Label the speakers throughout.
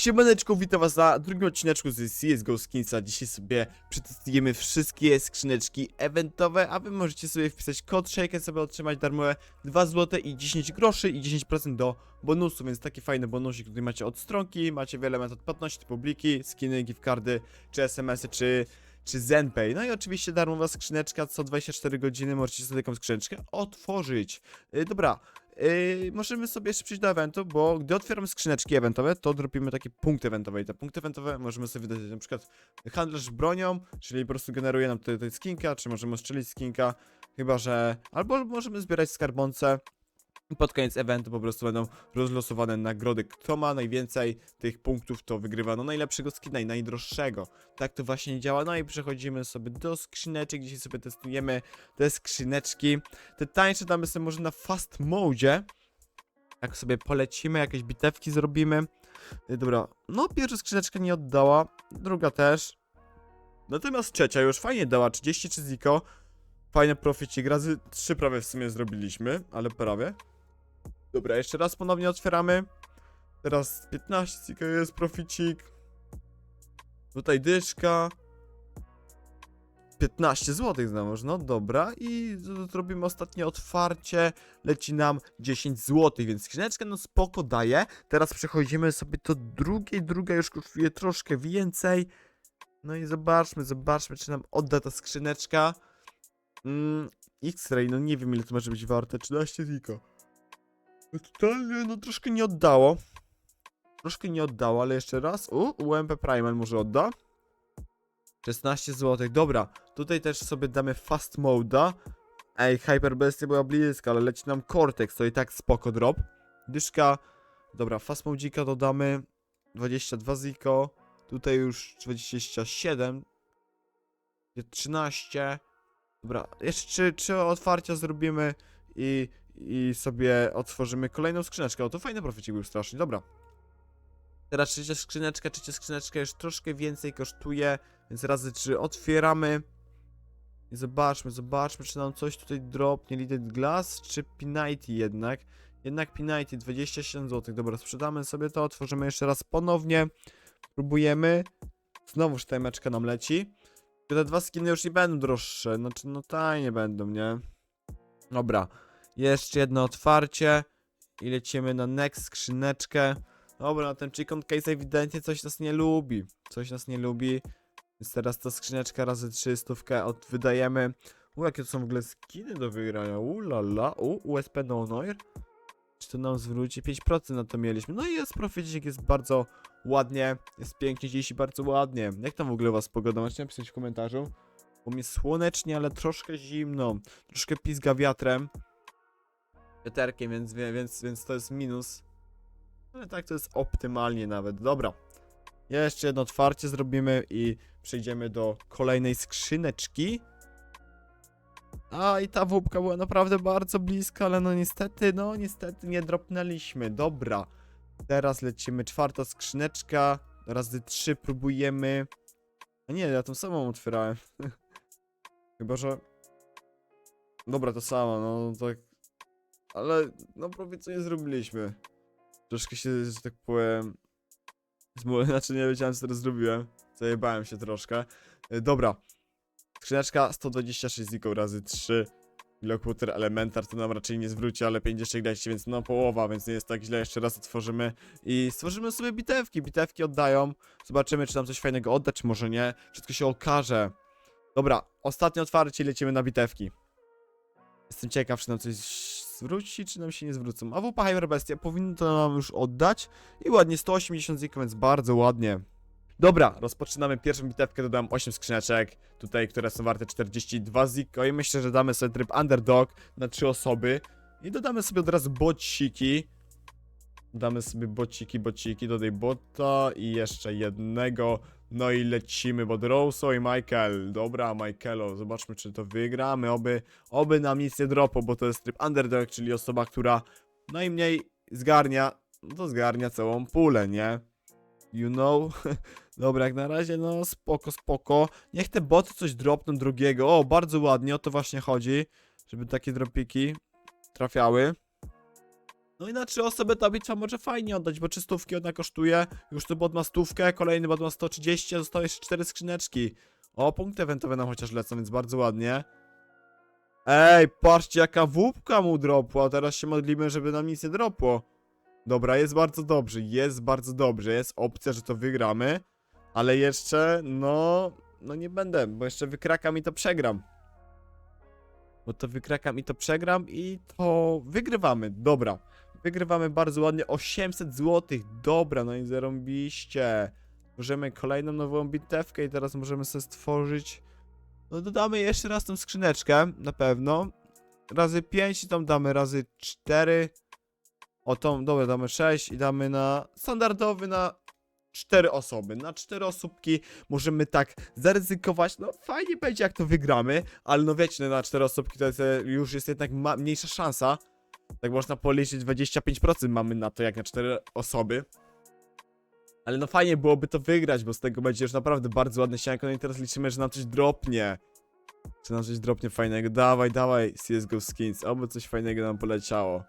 Speaker 1: Siemaneczko, witam was na drugim odcineczku z CSGO Skinsa. Dzisiaj sobie przetestujemy wszystkie skrzyneczki eventowe, a wy możecie sobie wpisać kod SHAKE, sobie otrzymać darmowe 2 zł i 10 groszy i 10% do bonusu, więc taki fajny bonusik tutaj macie od stronki, macie wiele metod płatności, typu bliki, skiny, gift cardy, czy SMS-y, czy czy ZenPay. No i oczywiście darmowa skrzyneczka co 24 godziny możecie sobie taką skrzyneczkę otworzyć. Yy, dobra, Yy, możemy sobie jeszcze przejść do eventu, bo gdy otwieramy skrzyneczki eventowe, to dropimy takie punkty eventowe. I te punkty eventowe możemy sobie wydać na przykład handlarz bronią, czyli po prostu generuje nam tutaj, tutaj skinka, czy możemy strzelić skinka, chyba że... albo możemy zbierać skarbonce pod koniec eventu po prostu będą rozlosowane nagrody. Kto ma najwięcej tych punktów, to wygrywa no najlepszego skina i najdroższego. Tak to właśnie działa. No i przechodzimy sobie do skrzyneczek, dzisiaj sobie testujemy te skrzyneczki. Te tańsze damy sobie może na fast mode. Jak sobie polecimy, jakieś bitewki zrobimy. Y, Dobra, no pierwsza skrzyneczka nie oddała, druga też. Natomiast trzecia już fajnie dała, 33 ziko. Fajny proficik, razy 3 prawie w sumie zrobiliśmy, ale prawie. Dobra, jeszcze raz ponownie otwieramy. Teraz 15 ziko jest proficik. Tutaj dyszka. 15 zł znowuż, no dobra. I zrobimy ostatnie otwarcie. Leci nam 10 zł, więc skrzyneczkę no spoko daje. Teraz przechodzimy sobie do drugiej. Druga już kosztuje troszkę więcej. No i zobaczmy, zobaczmy, czy nam odda ta skrzyneczka. Mm, X-Ray, no nie wiem ile to może być warte. 13 ziko. No totalnie, no troszkę nie oddało. Troszkę nie oddało, ale jeszcze raz. U, UMP Primal może odda. 16 zł. Dobra, tutaj też sobie damy fast moda. Ej, Hyper Bestia była bliska, ale leci nam Cortex, to i tak spoko drop. Dyszka. Dobra, fast modika dodamy. 22 ziko. Tutaj już 27. 13. Dobra, jeszcze trzy, trzy otwarcia zrobimy i, i sobie otworzymy kolejną skrzyneczkę. O, to fajny proficik był strasznie. Dobra. Teraz trzecia skrzyneczka, trzecia skrzyneczka już troszkę więcej kosztuje, więc razy trzy otwieramy. I zobaczmy, zobaczmy, czy nam coś tutaj dropnie. Lidded Glass, czy Pinity jednak. Jednak Pinity, 27 zł. Dobra, sprzedamy sobie to, otworzymy jeszcze raz ponownie. Próbujemy. Znowuż tajmeczka nam leci. Te dwa skiny już nie będą droższe, znaczy no tajnie będą, nie? Dobra, jeszcze jedno otwarcie i lecimy na next skrzyneczkę. Dobra, ten chicken case ewidentnie coś nas nie lubi, coś nas nie lubi, więc teraz ta skrzyneczka razy 300 od wydajemy. U, jakie to są w ogóle skiny do wygrania, u la la, u, USP no noir. Czy to nam zwróci? 5% na to mieliśmy, no i jest proficik, jest bardzo ładnie, jest pięknie dziś i bardzo ładnie. Jak tam w ogóle u was pogoda? Możecie napisać w komentarzu. Bo mi słonecznie, ale troszkę zimno. Troszkę pizga wiatrem. Wiaterkiem, więc, więc, więc to jest minus. Ale tak to jest optymalnie nawet. Dobra. Jeszcze jedno otwarcie zrobimy i przejdziemy do kolejnej skrzyneczki. A i ta wóbka była naprawdę bardzo bliska, ale no niestety, no niestety nie dropnęliśmy. Dobra. Teraz lecimy czwarta skrzyneczka. Razy trzy próbujemy. A nie, ja tą samą otwierałem. Chyba, że... Dobra, to samo, no tak... Ale, no prawie co nie zrobiliśmy. Troszkę się, że tak powiem... Zmu... Znaczy nie wiedziałem co teraz zrobiłem. Zajebałem się troszkę. E, Dobra. Skrzyneczka 126 ziko razy 3. Blockwater Elementar to nam raczej nie zwróci, ale 50 gleści, więc no połowa, więc nie jest tak źle. Jeszcze raz otworzymy i stworzymy sobie bitewki. Bitewki oddają. Zobaczymy, czy nam coś fajnego odda, czy może nie. Wszystko się okaże. Dobra, ostatnie otwarcie i lecimy na bitewki. Jestem ciekaw, czy nam coś zwróci, czy nam się nie zwrócą. A WP Hyper Bestia powinno to nam już oddać. I ładnie, 180 ziko, więc bardzo ładnie. Dobra, rozpoczynamy pierwszą bitewkę, dodam 8 skrzyneczek, tutaj, które są warte 42 ziko i myślę, że damy sobie tryb underdog na 3 osoby i dodamy sobie od razu bociki. Damy sobie bociki, bociki, dodaj bota i jeszcze jednego. No i lecimy, bo Rosso i Michael. Dobra, Michaelo, zobaczmy czy to wygramy. Oby, oby nam nic nie dropo, bo to jest tryb underdog, czyli osoba, która najmniej zgarnia, no to zgarnia całą pulę, nie? You know? Dobra, jak na razie, no spoko, spoko. Niech te boty coś dropną drugiego. O, bardzo ładnie, o to właśnie chodzi. Żeby takie dropiki trafiały. No i na trzy osoby ta bitwa może fajnie oddać, bo trzy stówki ona kosztuje. Już tu bot ma stówkę, kolejny bot ma 130, a zostały jeszcze cztery skrzyneczki. O, punkty eventowe nam chociaż lecą, więc bardzo ładnie. Ej, patrzcie jaka wupka mu dropła, teraz się modlimy, żeby nam nic nie dropło. Dobra, jest bardzo dobrze, jest bardzo dobrze, jest opcja, że to wygramy, ale jeszcze, no, no nie będę, bo jeszcze wykrakam i to przegram. Bo to wykrakam i to przegram i to wygrywamy, dobra. Wygrywamy bardzo ładnie, 800 zł, dobra, no i zarąbiście. Możemy kolejną nową bitewkę i teraz możemy sobie stworzyć... No dodamy jeszcze raz tą skrzyneczkę, na pewno. Razy 5 i tam damy razy 4. O tą, dobra, damy 6 i damy na standardowy na 4 osoby. Na 4 osóbki możemy tak zaryzykować. No fajnie będzie jak to wygramy, ale no wiecie, no, na 4 osóbki to jest, e, już jest jednak mniejsza szansa. Tak można policzyć 25% mamy na to jak na 4 osoby. Ale no fajnie byłoby to wygrać, bo z tego będzie już naprawdę bardzo ładne sianko. No i teraz liczymy, że nam coś dropnie. Czy nam coś dropnie fajnego? Dawaj, dawaj, CSGO Skins. Oby coś fajnego nam poleciało.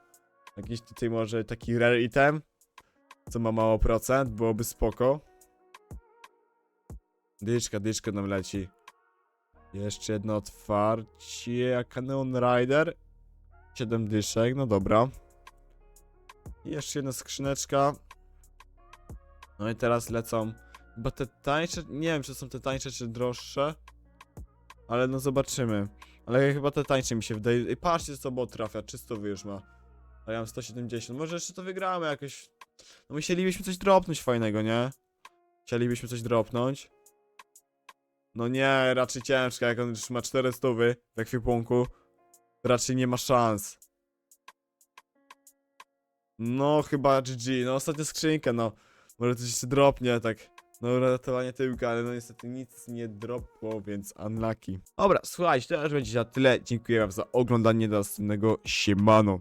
Speaker 1: Jakiś tutaj może taki rare item, co ma mało procent, byłoby spoko. Dyczka, dyczka nam leci. Jeszcze jedno otwarcie, Canon Rider. 7 dyszek, no dobra. I jeszcze jedna skrzyneczka. No i teraz lecą. Chyba te tańsze. Nie wiem, czy są te tańsze, czy droższe. Ale no zobaczymy. Ale chyba te tańsze mi się wydaje. I patrzcie, co bot trafia. 300 już ma. A ja mam 170. Może jeszcze to wygramy jakoś. No my chcielibyśmy coś dropnąć fajnego, nie? Chcielibyśmy coś dropnąć. No nie, raczej ciężko, jak on już ma 400 w ekwipunku. Raczej nie ma szans. No, chyba GG. No, ostatnia skrzynka, no. Może coś się dropnie, tak. No, ratowanie tyłka, ale no niestety nic nie dropło, więc unlucky. Dobra, słuchajcie, to już będzie na tyle. Dziękuję wam za oglądanie do następnego siemano.